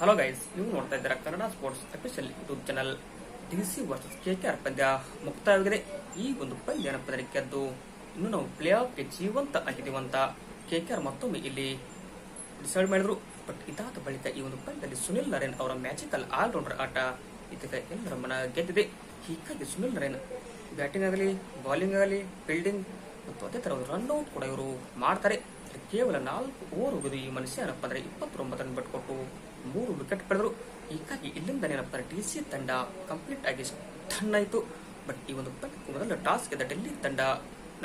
Hello guys ನೀವು ನೋಡ್ತಾ ಇದ್ದೀರಾ Kannada sports official YouTube channel D C versus K K R ಪಂದ್ಯ ಮುಕ್ತಾಯವಾಗಿದೆ. ಈ ಒಂದು ಪಂದ್ಯ ಏನಪ್ಪಾ ಗೆದ್ದು ಇನ್ನು ನಾವು ಪ್ಲೇ ಆಫ್ಗೆ ಜೀವಂತ ಆಗಿದ್ದೀವಂತ ಕೆ ಕೆ ಮತ್ತೊಮ್ಮೆ ಇಲ್ಲಿ ಡಿಸೈಡ್ ಮಾಡಿದ್ರು. ಬಟ್ ಇದಾದ ಬಳಿಕ ಈ ಒಂದು ಪಂದ್ಯದಲ್ಲಿ ಸುನಿಲ್ ನರೇನ್ ಅವರ ಮ್ಯಾಜಿಕಲ್ ಆಲ್ರೌಂಡರ್ ಆಟ ಇದೀಗ ಎಲ್ಲರ ಮನ ಗೆದ್ದಿದೆ. ಹೀಗಾಗಿ ಸುನಿಲ್ ನರೇನ್ ಬ್ಯಾಟಿಂಗ್ ಆಗಲಿ ಬೌಲಿಂಗ್ ಆಗಲಿ ಫೀಲ್ಡಿಂಗ್ ಮತ್ತು ಅದೇ ತರ ರನ್ ರನ್ಔಟ್ ಕೂಡ ಇವರು ಮಾಡ್ತಾರೆ. ಕೇವಲ ನಾಲ್ಕು ಓವರ್ ಹೋಗಿದ್ದು ಈ ಮನುಷ್ಯ ಏನಪ್ಪ ಅಂದ್ರೆ ಇಪ್ಪತ್ತೊಂಬತ್ತು ರನ್ ಬಿಟ್ಕೊಟ್ಟು ಮೂರು ವಿಕೆಟ್ ಪಡೆದರು ಹೀಗಾಗಿ ಇಲ್ಲಿಂದ ಏನಪ್ಪ ಡಿ ಸಿ ತಂಡ ಕಂಪ್ಲೀಟ್ ಆಗಿ ಸ್ಟನ್ ಆಯಿತು ಬಟ್ ಈ ಒಂದು ಪಂದ್ಯಕ್ಕೂ ಮೊದಲು ಟಾಸ್ ಗೆದ್ದ ಡೆಲ್ಲಿ ತಂಡ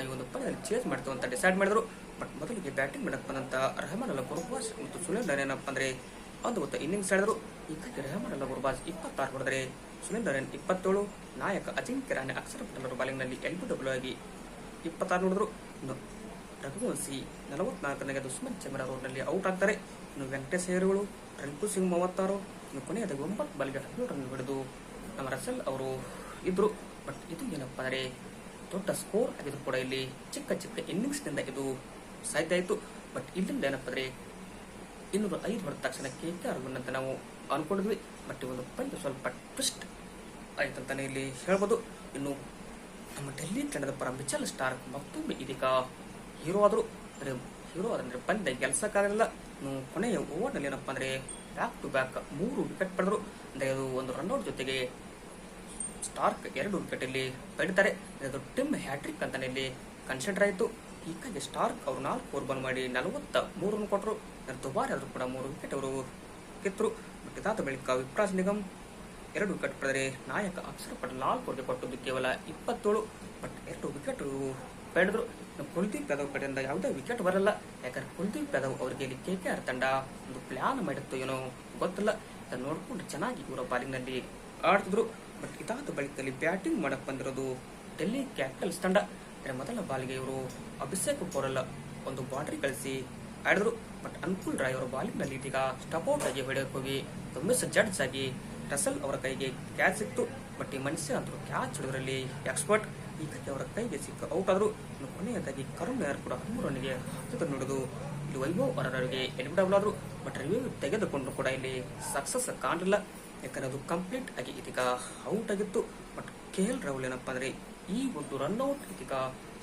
ಈ ಒಂದು ಪಂದ್ಯದಲ್ಲಿ ಚೇಂಜ್ ಮಾಡ್ತು ಅಂತ ಡಿಸೈಡ್ ಮಾಡಿದ್ರು. ಬಟ್ ಮೊದಲಿಗೆ ಬ್ಯಾಟಿಂಗ್ ಮಾಡಕ್ ಬಂದಂತ ರೆಹಮಾನ್ ಅಲ್ಲ ಗುರುಬಾಸ್ ಮತ್ತು ಸುನಿಲ್ ಏನಪ್ಪ ಅಂದ್ರೆ ಒಂದು ಹೊತ್ತು ಇನ್ನಿಂಗ್ಸ್ ಆಡಿದ್ರು. ಹೀಗಾಗಿ ರೆಹಮಾನ್ ಅಲ್ಲ ಗುರುಬಾಸ್ ಇಪ್ಪತ್ತಾರು ಹೊಡೆದರೆ ಸುನಿಲ್ ನರೇನ್ ಇಪ್ಪತ್ತೇಳು. ನಾಯಕ ಅಜಿಂಕ್ಯ ರಾಣೆ ಅಕ್ಷರ ಪಟೇಲ್ ಬಾಲಿಂಗ್ನಲ್ಲಿ ಎಲ್ ಬಿ ಡಬ್ಲ್ಯೂ ಆಗಿ ಇಪ್ಪತ್ತಾರು ನೋಡಿದ್ರು. ರಘುವಂಶಿ ನಲವತ್ನಾಲ್ಕನೆಗೆ ದುಷ್ಮನ್ ಚಮರ ರೋಡ್ನಲ್ಲಿ ಔಟ್ ಆಗ್ತಾರೆ. ಇನ್ನು ವೆಂಕಟೇಶ್ ಹೇರುಗಳು ರಿಂಕು ಸಿಂಗ್ ಮೂವತ್ತಾರು. ಇನ್ನು ಕೊನೆಯದ ಒಂಬತ್ತು ಬಾಲಿಗೆ ಹದಿನೇಳು ರನ್ ಹಿಡಿದು ನಮ್ಮ ರಸಲ್ ಅವರು ಇದ್ರು ಬಟ್ ಇದು ಏನಪ್ಪಾ ಅಂದರೆ ದೊಡ್ಡ ಸ್ಕೋರ್ ಆಗಿದ್ರು ಕೂಡ ಇಲ್ಲಿ ಚಿಕ್ಕ ಚಿಕ್ಕ ಇನ್ನಿಂಗ್ಸ್ನಿಂದ ಇದು ಸಾಧ್ಯ ಆಯಿತು ಬಟ್ ಇಲ್ಲಿಂದ ಏನಪ್ಪ ಅಂದರೆ ಇನ್ನೂರ ಐದು ಹೊಡೆದ ತಕ್ಷಣ ಕೆ ಕೆ ಆರ್ ಅಂತ ನಾವು ಅನ್ಕೊಂಡಿದ್ವಿ. ಬಟ್ ಒಂದು ಪಂದ್ಯ ಸ್ವಲ್ಪ ಟ್ವಿಸ್ಟ್ ಆಯ್ತಂತಾನೆ ಇಲ್ಲಿ ಹೇಳ್ಬೋದು. ಇನ್ನು ನಮ್ಮ ಡೆಲ್ಲಿ ತಂಡದ ಪರ ಮಿಚಲ್ ಸ್ಟಾರ್ ಮತ್ತೊಮ್ಮೆ ಇದೀಗ ಹೀರೋ ಆದರು, ಅಂದರೆ ಹೀರೋ ಅಂದರೆ ಪಂದ್ಯ ಗೆಲ್ಸಕ್ಕಾಗಲಿಲ್ಲ ಕೊನೆಯ ಓವರ್ನಲ್ಲಿ ಏನಪ್ಪ ಅಂದರೆ ಬ್ಯಾಕ್ ಟು ಬ್ಯಾಕ್ ಮೂರು ವಿಕೆಟ್ ಪಡೆದ್ರು. ಅಂದರೆ ಅದು ಒಂದು ರನ್ಔಟ್ ಜೊತೆಗೆ ಸ್ಟಾರ್ಕ್ ಎರಡು ವಿಕೆಟ್ ಇಲ್ಲಿ ಪಡಿತಾರೆ ಇದು ಟಿಮ್ ಹ್ಯಾಟ್ರಿಕ್ ಅಂತಲೇ ಇಲ್ಲಿ ಕನ್ಸಿಡರ್ ಆಯಿತು. ಹೀಗಾಗಿ ಸ್ಟಾರ್ಕ್ ಅವರು ನಾಲ್ಕು ಓವರ್ ಮಾಡಿ ನಲವತ್ತ ಮೂರನ್ನು ರನ್ ಕೊಟ್ಟರು ದುಬಾರಿ ಆದರೂ ಕೂಡ ಮೂರು ವಿಕೆಟ್ ಅವರು ಕಿತ್ತರು ಬಟ್ ಇದಾದ ಬಳಿಕ ವಿಪ್ರಾಜ್ ನಿಗಮ್ ಎರಡು ವಿಕೆಟ್ ಪಡೆದರೆ ನಾಯಕ ಅಕ್ಷರ ಪಟೇಲ್ ನಾಲ್ಕು ಓವರ್ಗೆ ಕೊಟ್ಟದ್ದು ಕೇವಲ ಇಪ್ಪತ್ತೇಳು. ಬಟ್ ಎರಡು ವಿಕೆಟ್ ಪಡೆದ್ರು. ಕುಲ್ದೀಪ್ ಯಾದವ್ ಕಡೆಯಿಂದ ಯಾವುದೇ ವಿಕೆಟ್ ಬರಲ್ಲ. ಯಾಕಂದ್ರೆ ಕುಲ್ದೀಪ್ ಯಾದವ್ ಅವರಿಗೆ ಇಲ್ಲಿ ಕೆ ಕೆ ಆರ್ ತಂಡ ಒಂದು ಪ್ಲಾನ್ ಮಾಡಿತ್ತು, ಏನೋ ಗೊತ್ತಿಲ್ಲ. ನೋಡಿಕೊಂಡು ಚೆನ್ನಾಗಿ ಇವರ ಬಾಲಿಂಗ್ನಲ್ಲಿ ಆಡ್ತಿದ್ರು. ಬಟ್ ಇದಾದ ಬಳಿಕದಲ್ಲಿ ಬ್ಯಾಟಿಂಗ್ ಮಾಡಕ್ ಬಂದಿರೋದು ಡೆಲ್ಲಿ ಕ್ಯಾಪಿಟಲ್ಸ್ ತಂಡ. ಅಂದ್ರೆ ಮೊದಲ ಬಾಲ್ಗೆ ಇವರು ಅಭಿಷೇಕ್ ಪೋರಲ್ಲ ಒಂದು ಬಾಡ್ರಿ ಕಳಿಸಿ ಆಡಿದ್ರು. ಬಟ್ ಅನುಕೂಲ್ ರಾಯ್ ಅವರ ಬಾಲಿಂಗ್ನಲ್ಲಿ ಇದೀಗ ಸ್ಟಪ್ಔಟ್ ಆಗಿ ಹೊಡೆಯಕ್ಕೆ ಹೋಗಿ ಮಿಸ್ ಜಡ್ಜ್ ಆಗಿ ರಸಲ್ ಅವರ ಕೈಗೆ ಕ್ಯಾಚ್ ಸಿಕ್ತು. ಬಟ್ ಈ ಮನುಷ್ಯ ಅಂತೂ ಕ್ಯಾಚ್ ಹಿಡಿದ್ರಲ್ಲಿ ಎಕ್ಸ್ಪರ್ಟ್ ಹೀಗಾಗಿ ಅವರ ಕೈಗೆ ಸಿಕ್ಕ ಔಟ್ ಆದರೂ ಕೊನೆಯದಾಗಿ ಕರುಣ್ ಯಾರು ಕೂಡ ಹದಿಮೂರು ರನ್ಗೆ ಹತ್ತು ನೋಡಿದು ಇಲ್ಲಿ ವೈಭವ್ ಅವರವರಿಗೆ ಎಲಿಮಿಡಬಲ್ ಆದ್ರು ಬಟ್ ರಿವ್ಯೂ ತೆಗೆದುಕೊಂಡು ಕೂಡ ಇಲ್ಲಿ ಸಕ್ಸಸ್ ಕಾಣಲಿಲ್ಲ. ಯಾಕಂದರೆ ಅದು ಕಂಪ್ಲೀಟ್ ಆಗಿ ಇದೀಗ ಔಟ್ ಆಗಿತ್ತು. ಬಟ್ ಕೆ ಎಲ್ ರಾಹುಲ್ ಏನಪ್ಪ ಅಂದರೆ ಈ ಒಂದು ರನ್ಔಟ್ ಇದೀಗ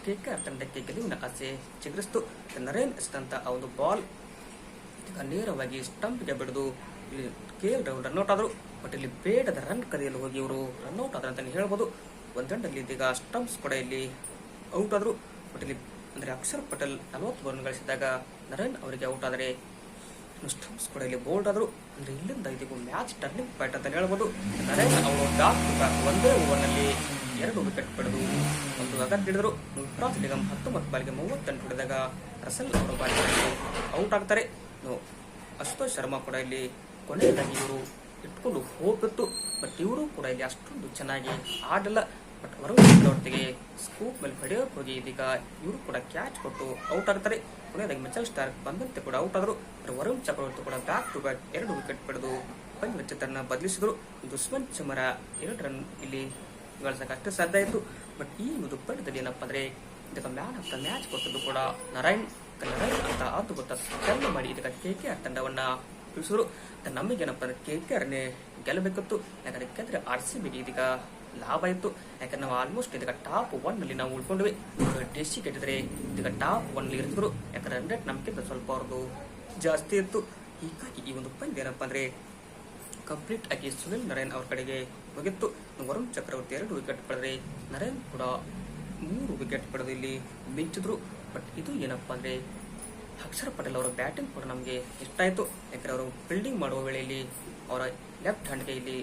ಕೆ ಕೆ ಆರ್ ತಂಡಕ್ಕೆ ಗೆಲುವಿನ ಆಸೆ ಚಿಗರಿಸ್ತು. ನರೇನ್ ಎಸೆದಂತ ಆ ಒಂದು ಬಾಲ್ ಇದೀಗ ನೇರವಾಗಿ ಸ್ಟಂಪ್ಗೆ ಬಿಡಿದು ಇಲ್ಲಿ K L Rahul run out ಆದರು ಬಟ್ ಇಲ್ಲಿ ಬೇಡದ ರನ್ ಕದಿಯಲು ಹೋಗಿ ಇವರು ರನ್ಔಟ್ ಆದ್ರೆ ಅಂತಲೇ ಹೇಳ್ಬೋದು. ಒಂದೆಂಡಲ್ಲಿ ಇದೀಗ ಸ್ಟಂಪ್ಸ್ ಕೂಡ ಇಲ್ಲಿ ಔಟ್ ಆದರು ಬಟ್ ಇಲ್ಲಿ ಅಂದರೆ ಅಕ್ಷರ್ ಪಟೇಲ್ ನಲವತ್ತು ರನ್ ಗಳಿಸಿದಾಗ ನರೇನ್ ಅವರಿಗೆ ಔಟ್ ಆದರೆ ಸ್ಟಂಪ್ಸ್ ಕೂಡ ಇಲ್ಲಿ ಬೋಲ್ಡ್ ಆದರು. ಅಂದರೆ ಇಲ್ಲಿಂದ ಇದೀಗ ಮ್ಯಾಚ್ ಟರ್ನಿಂಗ್ ಪಾಯಿಂಟ್ ಅಂತ ಹೇಳ್ಬೋದು. ನರೇನ್ ಅವರು ಟು ಬ್ಯಾಕ್ ಒಂದೇ ಓವರ್ನಲ್ಲಿ ಎರಡು ವಿಕೆಟ್ ಪಡೆದು ಒಂದು ಅಗತ್ಯ ಹಿಡಿದರು. ಯುವರಾಜ್ ನಿಗಮ್ ಹತ್ತೊಂಬತ್ತು ಬಾಲಿಗೆ ಮೂವತ್ತೆಂಟು ಹೊಡೆದಾಗ ರಸಲ್ ಅವರು ಬಾಲಿಗೆ ಔಟ್ ಆಗ್ತಾರೆ. ಅಶುತೋಷ್ ಶರ್ಮಾ ಕೂಡ ಇಲ್ಲಿ ಕೊನೆಯದಾಗಿ ಇವರು ಇಟ್ಕೊಂಡು ಹೋಗ್ಬಿಟ್ಟು ಬಟ್ ಇವರು ಕೂಡ ಇಲ್ಲಿ ಅಷ್ಟೊಂದು ಚೆನ್ನಾಗಿ ಆಡಲ್ಲ. ಬಟ್ ಚಕ್ರವರ್ತಿಗೆ ಸ್ಕೂಪ್ ಮೇಲೆ ಹೊಡೆಯೋಕೆ ಹೋಗಿ, ಇದೀಗ ಇವರು ಕೂಡ ಕ್ಯಾಚ್ ಕೊಟ್ಟು ಔಟ್ ಆಗ್ತಾರೆ. ಕೊನೆಯದಾಗಿ ಮಿಚಲ್ ಸ್ಟಾರ್ಕ್ ಬಂದಂತೆ ಕೂಡ ಔಟ್ ಆದರು. ವರುಣ್ ಚಕ್ರವರ್ತಿ ಕೂಡ ಬ್ಯಾಕ್ ಟು ಬ್ಯಾಕ್ ಎರಡು ವಿಕೆಟ್ ಪಡೆದು ಪಂದ್ಯ ಚಿತ್ರನ ಬದಲಿಸಿದ್ರು. ದುಷ್ಮಂತ್ ಚಮರ ಎರಡು ರನ್ ಇಲ್ಲಿ ಗಳಿಸಕ್ಕೆ ಅಷ್ಟೇ ಸಾಧ್ಯ ಆಯಿತು. ಬಟ್ ಈ ಒಂದು ಪಂದ್ಯದಲ್ಲಿ ಏನಪ್ಪ ಅಂದ್ರೆ ಇದಕ್ಕೆ ಮ್ಯಾನ್ ಆಫ್ ದ ಮ್ಯಾಚ್ ಕೊಟ್ಟದ್ದು ಕೂಡ ನಾರಾಯಣ್. ನಾರಾಯಣ್ ಅಂತ ಆತು ಗೊತ್ತ ಮಾಡಿ ಇದಕ್ಕೆ ಕೆ ಕೆ ಆರ್ ತಂಡವನ್ನ ತಿಳಿಸಿದ್ರು ನಮಗೇನಪ್ಪ ಅಂದ್ರೆ ಕೆ ಕೆ ಆರ್ನೇ ಗೆಲ್ಲಬೇಕಿತ್ತು. ಯಾಕಂದ್ರೆ ಯಾಕಂದ್ರೆ ಆರ್ ಸಿ ಬಿಗೆ ಇದೀಗ ಲಾಭ ಇತ್ತು. ಯಾಕಂದ್ರೆ ನಾವು ಆಲ್ಮೋಸ್ಟ್ ಇದೀಗ ಟಾಪ್ ಒನ್ನಲ್ಲಿ ನಾವು ಉಳ್ಕೊಂಡ್ವಿ. ಡೆಸಿ ಕೆಟ್ಟಿದ್ರೆ ಇದೀಗ ಟಾಪ್ ಒನ್ ಇರ್ತಿದ್ರು ಯಾಕಂದ್ರೆ ಹಂಡ್ರೆಡ್ ನಮ್ಗಿಂತ ಸ್ವಲ್ಪ ಅವ್ರದ್ದು ಜಾಸ್ತಿ ಇತ್ತು. ಹೀಗಾಗಿ ಈ ಒಂದು ಪಂದ್ಯ ಏನಪ್ಪ ಅಂದ್ರೆ ಕಂಪ್ಲೀಟ್ ಆಗಿ ಸುನಿಲ್ ನರೇನ್ ಅವ್ರ ಕಡೆಗೆ ಹೋಗಿತ್ತು ವರುಣ್ ಚಕ್ರವರ್ತಿ ಎರಡು ವಿಕೆಟ್ ಪಡೆದ್ರೆ ನರೇನ್ ಕೂಡ ಮೂರು ವಿಕೆಟ್ ಪಡೆದು ಇಲ್ಲಿ ಮಿಂಚಿದ್ರು. ಬಟ್ ಇದು ಏನಪ್ಪಾ ಅಂದ್ರೆ ಅಕ್ಷರ್ ಪಟೇಲ್ ಅವರ ಬ್ಯಾಟಿಂಗ್ ಕೂಡ ನಮಗೆ ಇಷ್ಟ ಆಯಿತು ಯಾಕಂದ್ರೆ ಅವರು ಫೀಲ್ಡಿಂಗ್ ಮಾಡುವ ವೇಳೆಯಲ್ಲಿ ಅವರ ಲೆಫ್ಟ್ ಹ್ಯಾಂಡ್ಗೆ ಇಲ್ಲಿ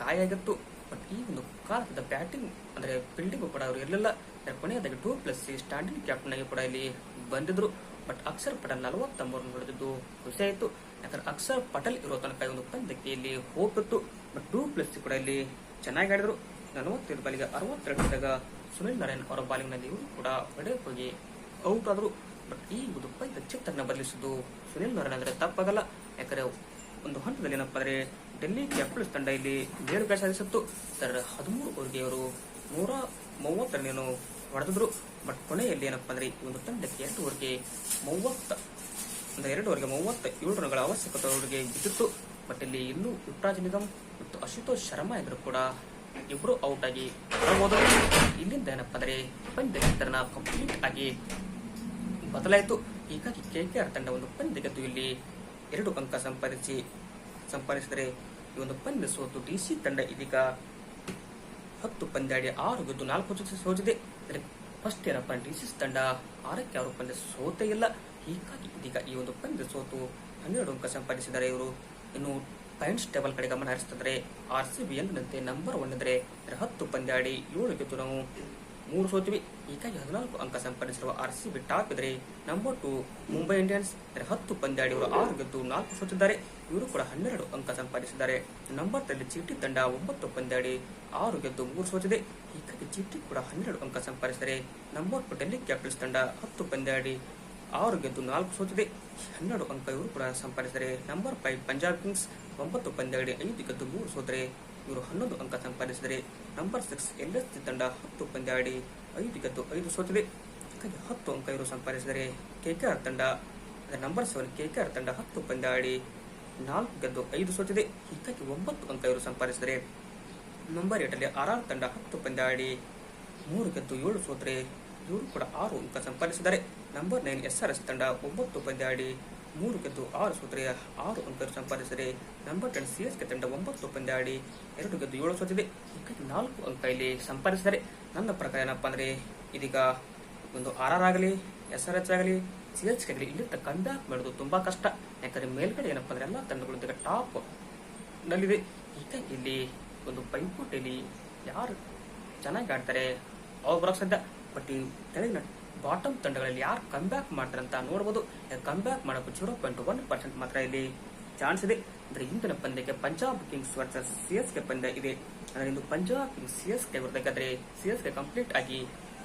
ಗಾಯ ಆಗಿತ್ತು. ಬಟ್ ಈ ಒಂದು ಕಾಲದ ಬ್ಯಾಟಿಂಗ್ ಅಂದರೆ ಫೀಲ್ಡಿಂಗು ಕೂಡ ಅವರು ಇರಲಿಲ್ಲ. ಕೊನೆಯದಾಗಿ ಟೂ ಪ್ಲಸ್ ಸ್ಟ್ಯಾಂಡಿಂಗ್ ಕ್ಯಾಪ್ಟನ್ ಆಗಿ ಕೂಡ ಇಲ್ಲಿ ಬಂದಿದ್ರು. ಬಟ್ ಅಕ್ಷರ್ ಪಟೇಲ್ ನಲವತ್ತ ಮೂರು ಹೊಡೆದಿದ್ದು ಖುಷಿ ಆಯಿತು. ಯಾಕಂದ್ರೆ ಅಕ್ಷರ್ ಪಟೇಲ್ ಇರೋ ತನಕ ಒಂದು ಪಂದ್ಯಕ್ಕೆ ಇಲ್ಲಿ ಹೋಗಿತ್ತು ಬಟ್ ಟೂ ಪ್ಲಸ್ ಕೂಡ ಇಲ್ಲಿ ಚೆನ್ನಾಗಿ ಆಡಿದ್ರು. ನಲವತ್ತೈದು ಬಾಲಿಗೆ ಅರವತ್ತೆರಡು ಸುನಿಲ್ ನಾರಾಯಣ್ ಅವರ ಬಾಲಿಂಗ್ನಲ್ಲಿ ಇವರು ಕೂಡ ಹೊಡೆಯಕ್ಕೆ ಹೋಗಿ ಔಟ್ ಆದ್ರು. ಬಟ್ ಈ ಒಂದು ಇದ್ದ ಚಿತ್ರನ ಬದಲಿಸುವುದು ಸುನಿಲ್ ಅಂದ್ರೆ ತಪ್ಪಾಗಲ್ಲ. ಯಾಕಂದ್ರೆ ಒಂದು ಹಂತದಲ್ಲಿ ಏನಪ್ಪ ಅಂದ್ರೆ ಡೆಲ್ಲಿ ಕ್ಯಾಪಿಟಲ್ಸ್ ತಂಡ ಇಲ್ಲಿ ಮೇಲುಗೈ ಸಾಧಿಸಿತ್ತು. ಸರ್ ಹದಿಮೂರು ಓವರ್ಗೆ ಅವರು ನೂರ ಮೂವತ್ತು ರನ್ ಏನು ಹೊಡೆದಿದ್ರು. ಬಟ್ ಕೊನೆಯಲ್ಲಿ ಏನಪ್ಪ ಅಂದ್ರೆ ಈ ಒಂದು ತಂಡಕ್ಕೆ ಎರಡು ಓವರ್ಗೆ ಮೂವತ್ತ, ಅಂದ್ರೆ ಎರಡು ಓವರ್ಗೆ ಮೂವತ್ತ ಏಳು ರನ್ಗಳ ಅವಶ್ಯಕತೆ ಅವರಿಗೆ ಬಿದ್ದಿತ್ತು. ಬಟ್ ಇಲ್ಲಿ ಇನ್ನೂ ಯುವರಾಜ್ ನಿಗಮ್ ಮತ್ತು ಅಶುತೋಷ್ ಶರ್ಮಾ ಇದ್ರು ಕೂಡ ಇಬ್ರು ಔಟ್ ಆಗಿ ಹೊರಬಹುದು ಇಲ್ಲಿಂದ ಏನಪ್ಪ ಅಂದ್ರೆ ಪಂದ್ಯ ಚಿತ್ರಣ ಕಂಪ್ಲೀಟ್ ಆಗಿ ಬದಲಾಯಿತು. ಹೀಗಾಗಿ ಕೆಕೆಆರ್ ತಂಡ ಒಂದು ಪಂದ್ಯ ಗೆದ್ದು ಇಲ್ಲಿ ಎರಡು ಅಂಕ ಸಂಪಾದಿಸಿ ಸಂಪಾದಿಸಿದರೆ ಈ ಒಂದು ಪಂದ್ಯ ಸೋತು ಡಿಸಿ ತಂಡ ಇದೀಗ ಹತ್ತು ಪಂದ್ಯಾಡಿ ಆರು ಗೆದ್ದು ನಾಲ್ಕು ಜೊತೆ ಸೋಜಿದೆ ಫಸ್ಟ್ ಏನಪ್ಪ ಡಿಸಿ ತಂಡ ಆರಕ್ಕೆ ಆರು ಪಂದ್ಯ ಸೋತೇ ಇಲ್ಲ. ಹೀಗಾಗಿ ಇದೀಗ ಈ ಒಂದು ಪಂದ್ಯ ಸೋತು ಹನ್ನೆರಡು ಅಂಕ ಸಂಪಾದಿಸಿದರೆ ಇವರು. ಇನ್ನು ಪಾಯಿಂಟ್ಸ್ ಟೇಬಲ್ ಕಡೆ ಗಮನ ಹರಿಸ್ತಿದ್ರೆ ಆರ್ ಸಿ ಬಿ ಎಂದಿನಂತೆ ನಂಬರ್ ಒನ್ ಇದ್ರೆ ಹತ್ತು ಪಂದ್ಯಾಡಿ ಏಳು ಗೆದ್ದು ನಾವು ಮೂರು ಸೋತಿವೆ ಹೀಗಾಗಿ ಹದಿನಾಲ್ಕು ಅಂಕ ಸಂಪಾದಿಸಿರುವ ಆರ್ ಸಿ ಬಿ ಟಾಪ್ ಇದ್ರೆ ನಂಬರ್ ಟು ಮುಂಬೈ ಇಂಡಿಯನ್ಸ್ ಇದ್ರೆ ಹತ್ತು ಪಂದ್ಯಾಡಿಯವರು ಆರು ಗೆದ್ದು ನಾಲ್ಕು ಸೋತಿದ್ದಾರೆ. ಇವರು ಕೂಡ ಹನ್ನೆರಡು ಅಂಕ ಸಂಪಾದಿಸಿದ್ದಾರೆ. ನಂಬರ್ ತಲ್ಲಿ ಚೀಟಿ ತಂಡ ಒಂಬತ್ತು ಪಂದ್ಯಾಡಿ ಆರು ಗೆದ್ದು ಮೂರು ಸೋತಿದೆ. ಹೀಗಾಗಿ ಚೀಟಿ ಕೂಡ ಹನ್ನೆರಡು ಅಂಕ ಸಂಪಾದಿಸಿದರೆ ನಂಬರ್ ಟು ಡೆಲ್ಲಿ ಕ್ಯಾಪಿಟಲ್ಸ್ ತಂಡ ಹತ್ತು ಪಂದ್ಯಾಡಿ ಆರು ಗೆದ್ದು ನಾಲ್ಕು ಸೋತಿದೆ. ಹನ್ನೆರಡು ಅಂಕ ಇವರು ಕೂಡ ಸಂಪಾದಿಸಿದರೆ ನಂಬರ್ ಫೈವ್ ಪಂಜಾಬ್ ಕಿಂಗ್ಸ್ ಒಂಬತ್ತು ಪಂದ್ಯಾಡಿ ಐದು ಗೆದ್ದು ಮೂರು ಸೋತರೆ. ಇವರು ಹನ್ನೊಂದು ಅಂಕ ಸಂಪಾದಿಸಿದರೆ ನಂಬರ್ ಸಿಕ್ಸ್ ಎಲ್ ಎಸ್ ತಂಡ ಹತ್ತು ಪಂದ್ಯಾಡಿ ಐದು ಗೆದ್ದು ಐದು ಸೋತಿದೆ ಹಾಗೆ ಹತ್ತು ಅಂಕ ಇವರು ಸಂಪಾದಿಸಿದರೆ ಕೆಕೆಆರ್ ತಂಡ ನಂಬರ್ ಸೆವೆನ್ ಕೆಕೆಆರ್ ತಂಡ ಹತ್ತು ಪಂದ್ಯಾಡಿ ನಾಲ್ಕು ಗೆದ್ದು ಐದು ಸೋತಿದೆ. ಹೀಗಾಗಿ ಒಂಬತ್ತು ಅಂಕ ಇವರು ಸಂಪಾದಿಸಿದರೆ ನಂಬರ್ ಏಟಲ್ಲಿ ಆರ್ ಆರ್ ತಂಡ ಹತ್ತು ಪಂದ್ಯಾಡಿ ಮೂರು ಗೆದ್ದು ಏಳು ಸೋತರೆ. ಇವರು ಕೂಡ ಆರು ಅಂಕ ಸಂಪಾದಿಸಿದ್ದಾರೆ number nine S R S ತಂಡ ಒಂಬತ್ತು ಪಂದ್ಯಾಡಿ ಮೂರು ಗೆದ್ದು ಆರು ಸೋತರೆ, ಆರು ಅಂಕ ಸಂಪಾದಿಸಿದರೆ number ten C S K ತಂಡ ಒಂಬತ್ತು ಪಂದ್ಯಾಡಿ ಎರಡು ಗೆದ್ದು ಏಳು ಸೋತಿದೆ. ನಾಲ್ಕು ಅಂಕ ಇಲ್ಲಿ ಸಂಪಾದಿಸಿದರೆ. ನನ್ನ ಪ್ರಕಾರ ಏನಪ್ಪ ಅಂದರೆ, ಇದೀಗ ಒಂದು ಆರ್ ಆರ್ ಆಗಲಿ ಎಸ್ ಆರ್ ಎಚ್ ಆಗಲಿ ಸಿ ಎಚ್ ಕೆ ಆಗಲಿ ಇಲ್ಲಿ ಕಂಬ್ಯಾಕ್ ಮಾಡೋದು ತುಂಬ ಕಷ್ಟ. ಯಾಕಂದರೆ ಮೇಲ್ಗಡೆ ಏನಪ್ಪ ಅಂದರೆ ಎಲ್ಲ ತಂಡಗಳು ಈಗ ಟಾಪ್ ನಲ್ಲಿದೆ ಈಗ ಇಲ್ಲಿ ಒಂದು ಪೈಪೋಟಿಯಲ್ಲಿ ಯಾರು ಚೆನ್ನಾಗಿ ಆಡ್ತಾರೆ, ಅವ್ರು ಬರೋಕ್ಕೆ ಸಾಧ್ಯ. ಬಟ್ ಈ ಕೆಳಗಿನ ಬಾಟಮ್ ತಂಡಗಳಲ್ಲಿ ಯಾರು ಕಮ್ಬ್ಯಾಕ್ ಮಾಡ್ತಾರೆ ಅಂತ ಕಮ್ ಬ್ಯಾಕ್ ಮಾಡಕ್ಕೆ ಜೀರೋ ಪಾಯಿಂಟ್ ಒನ್ ಪರ್ಸೆಂಟ್ ಮಾತ್ರ ಇಲ್ಲಿ ಚಾನ್ಸ್ ಇದೆ. ಅಂದ್ರೆ ಇಂದಿನ ಪಂದ್ಯಕ್ಕೆ Punjab Kings versus C S K ಪಂದ್ಯ ಇದೆ. ಅಂದ್ರೆ ಇಂದು Punjab Kings C S K ಬರಬೇಕಾದ್ರೆ ಸಿ ಎಸ್ ಕೆ ಕಂಪ್ಲೀಟ್ ಆಗಿ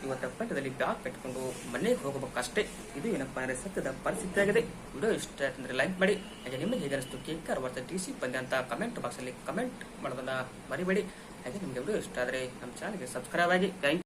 ಇವತ್ತ ಪಂದ್ಯದಲ್ಲಿ ಬ್ಯಾಕ್ ಕಟ್ಕೊಂಡು ಮನೆಗೆ ಹೋಗಬೇಕಷ್ಟೇ ಇದು ಏನಪ್ಪಾ ಅಂದ್ರೆ ಸತ್ಯದ ಪರಿಸ್ಥಿತಿ ಆಗಿದೆ. ವಿಡಿಯೋ ಇಷ್ಟ ಅಂದ್ರೆ ಲೈಕ್ ಮಾಡಿ. ಹಾಗೆ ನಿಮಗೆ ಹೇಗೆ ಅನಿಸ್ತು ಕೆ ಆರ್ ವರ್ತ ಟಿ ಸಿ ಪಂದ್ಯ ಅಂತ ಕಮೆಂಟ್ ಬಾಕ್ಸ್ ಅಲ್ಲಿ ಕಮೆಂಟ್ ಮಾಡೋದನ್ನ ಮರಿಬೇಡಿ. ಹಾಗೆ ನಿಮಗೆ ವಿಡಿಯೋ ಇಷ್ಟ ಆದ್ರೆ ನಮ್ಮ ಚಾನಲ್ಗೆ ಸಬ್ಸ್ಕ್ರೈಬ್ ಆಗಿ. ಥ್ಯಾಂಕ್